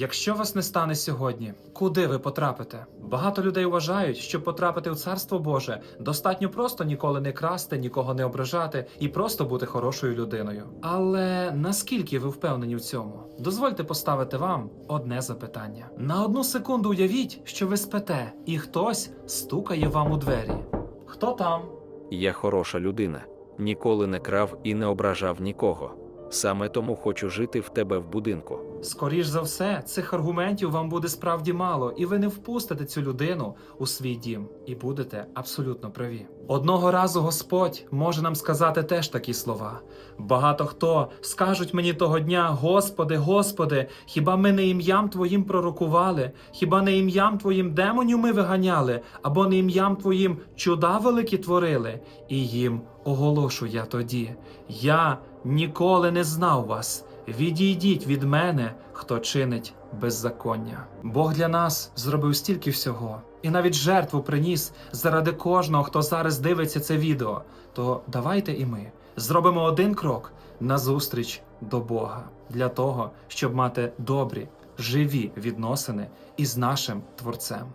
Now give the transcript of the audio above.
Якщо вас не стане сьогодні, куди ви потрапите? Багато людей вважають, що потрапити в царство Боже достатньо просто ніколи не красти, нікого не ображати і просто бути хорошою людиною. Але наскільки ви впевнені в цьому? Дозвольте поставити вам одне запитання. На одну секунду уявіть, що ви спите, і хтось стукає вам у двері. Хто там? Я хороша людина, ніколи не крав і не ображав нікого. Саме тому хочу жити в тебе в будинку. Скоріш за все, цих аргументів вам буде справді мало, і ви не впустите цю людину у свій дім, і будете абсолютно праві. Одного разу Господь може нам сказати теж такі слова. Багато хто скажуть мені того дня: Господи, Господи, хіба ми не ім'ям Твоїм пророкували, хіба не ім'ям Твоїм демонів ми виганяли, або не ім'ям Твоїм чуда великі творили? І їм оголошу я тоді: Я ніколи не знав вас. Відійдіть від мене, хто чинить беззаконня. Бог для нас зробив стільки всього, і навіть жертву приніс заради кожного, хто зараз дивиться це відео. То давайте і ми зробимо один крок назустріч до Бога для того, щоб мати добрі, живі відносини із нашим Творцем.